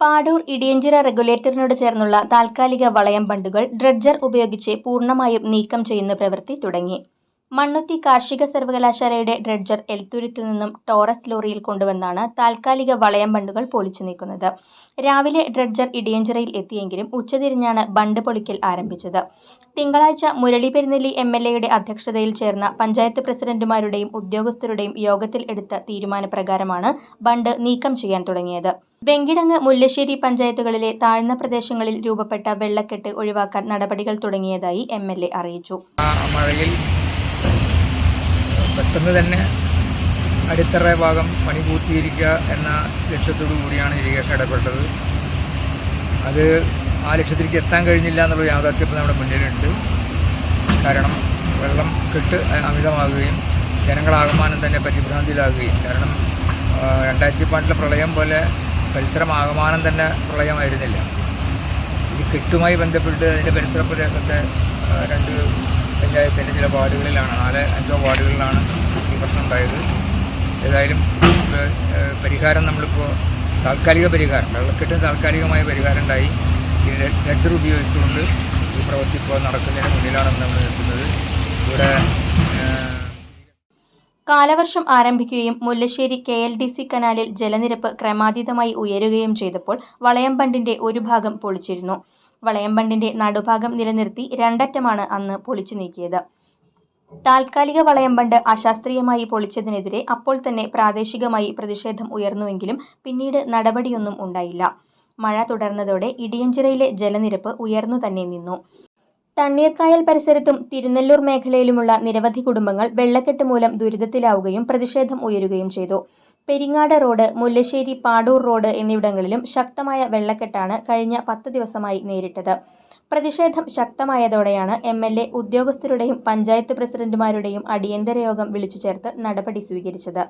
പാടൂർ ഇടിയഞ്ചിറ റെഗുലേറ്ററിനോട് ചേർന്നുള്ള താൽക്കാലിക വളയം ബണ്ടുകൾ ഡ്രഡ്ജർ ഉപയോഗിച്ച് പൂർണമായും നീക്കം ചെയ്യുന്ന പ്രവൃത്തി തുടങ്ങി. മണ്ണുത്തി കാർഷിക സർവകലാശാലയുടെ ഡ്രഡ്ജർ എൽത്തുരുത്തിൽ നിന്നും ടോറസ് ലോറിയിൽ കൊണ്ടുവന്നാണ് താൽക്കാലിക വളയം ബണ്ടുകൾ പൊളിച്ചു നീക്കുന്നത്. രാവിലെ ഡ്രഡ്ജർ ഇടിയഞ്ചിറയിൽ എത്തിയെങ്കിലും ഉച്ചതിരിഞ്ഞാണ് ബണ്ട് പൊളിക്കൽ ആരംഭിച്ചത്. തിങ്കളാഴ്ച മുരളി പെരുന്നെല്ലി എം എൽ എയുടെ അധ്യക്ഷതയിൽ ചേർന്ന പഞ്ചായത്ത് പ്രസിഡന്റുമാരുടെയും ഉദ്യോഗസ്ഥരുടെയും യോഗത്തിൽ എടുത്ത തീരുമാനപ്രകാരമാണ് ബണ്ട് നീക്കം ചെയ്യാൻ തുടങ്ങിയത്. വെങ്കിടങ്ങ് മുല്ലശ്ശേരി പഞ്ചായത്തുകളിലെ താഴ്ന്ന പ്രദേശങ്ങളിൽ രൂപപ്പെട്ട വെള്ളക്കെട്ട് ഒഴിവാക്കാൻ നടപടികൾ തുടങ്ങിയതായി എം അറിയിച്ചു. പെട്ടെന്ന് തന്നെ അടിത്തറ ഭാഗം പണി പൂർത്തീകരിക്കുക എന്ന ലക്ഷ്യത്തോടു കൂടിയാണ് ഇറിഗേഷൻ ഇടപെട്ടത്. അത് ആ ലക്ഷ്യത്തിലേക്ക് എത്താൻ കഴിഞ്ഞില്ല എന്നുള്ള യാഥാർത്ഥ്യം നമ്മുടെ മുന്നിലുണ്ട്. കാരണം വെള്ളം കെട്ട് അമിതമാകുകയും ജനങ്ങളാകമാനം തന്നെ പരിഭ്രാന്തിയിലാകുകയും കാരണം രണ്ടായിരത്തി പണ്ടിലെ പ്രളയം പോലെ പരിസരമാകമാനം തന്നെ പ്രളയമായിരുന്നില്ല. ഈ കെട്ടുമായി ബന്ധപ്പെട്ട് അതിന്റെ പരിസര പ്രദേശത്തെ രണ്ട് പഞ്ചായത്തിന്റെ ചില വാർഡുകളിലാണ് നാല് അഞ്ചോ വാർഡുകളിലാണ് ഈ പ്രശ്നം ഉണ്ടായത്. ഏതായാലും പരിഹാരം നമ്മളിപ്പോൾ താൽക്കാലിക പരിഹാരം വെള്ളക്കെട്ടിന് താൽക്കാലികമായ പരിഹാരം ഉണ്ടായി. ലെറ്റർ ഉപയോഗിച്ചുകൊണ്ട് ഈ പ്രവൃത്തി ഇപ്പോൾ നടക്കുന്നതിന് മുന്നിലാണ് നമ്മൾ നിൽക്കുന്നത്. ഇവിടെ കാലവർഷം ആരംഭിക്കുകയും Mullassery K L D C കനാലിൽ ജലനിരപ്പ് ക്രമാതീതമായി ഉയരുകയും ചെയ്തപ്പോൾ വളയം ബണ്ടിന്റെ ഒരു ഭാഗം പൊളിച്ചിരുന്നു. വളയം ബണ്ടിന്റെ നടുഭാഗം നിലനിർത്തി രണ്ടറ്റമാണ് അന്ന് പൊളിച്ചു നീക്കിയത്. താൽക്കാലിക വളയം ബണ്ട് അശാസ്ത്രീയമായി പൊളിച്ചതിനെതിരെ അപ്പോൾ തന്നെ പ്രാദേശികമായി പ്രതിഷേധം ഉയർന്നുവെങ്കിലും പിന്നീട് നടപടിയൊന്നും ഉണ്ടായില്ല. മഴ തുടർന്നതോടെ ഇടിയഞ്ചിറയിലെ ജലനിരപ്പ് ഉയർന്നു തന്നെ നിന്നു. തണ്ണീർക്കായൽ പരിസരത്തും തിരുനെല്ലൂർ മേഖലയിലുമുള്ള നിരവധി കുടുംബങ്ങൾ വെള്ളക്കെട്ട് മൂലം ദുരിതത്തിലാവുകയും പ്രതിഷേധം ഉയരുകയും ചെയ്തു. പെരിങ്ങാട് റോഡ് മുല്ലശ്ശേരി പാടൂർ റോഡ് എന്നിവിടങ്ങളിലും ശക്തമായ വെള്ളക്കെട്ടാണ് കഴിഞ്ഞ പത്ത് ദിവസമായി നേരിട്ടത്. പ്രതിഷേധം ശക്തമായതോടെയാണ് എം എൽ എ ഉദ്യോഗസ്ഥരുടെയും പഞ്ചായത്ത് പ്രസിഡന്റുമാരുടെയും അടിയന്തര യോഗം വിളിച്ചു ചേർത്ത് നടപടി സ്വീകരിച്ചത്.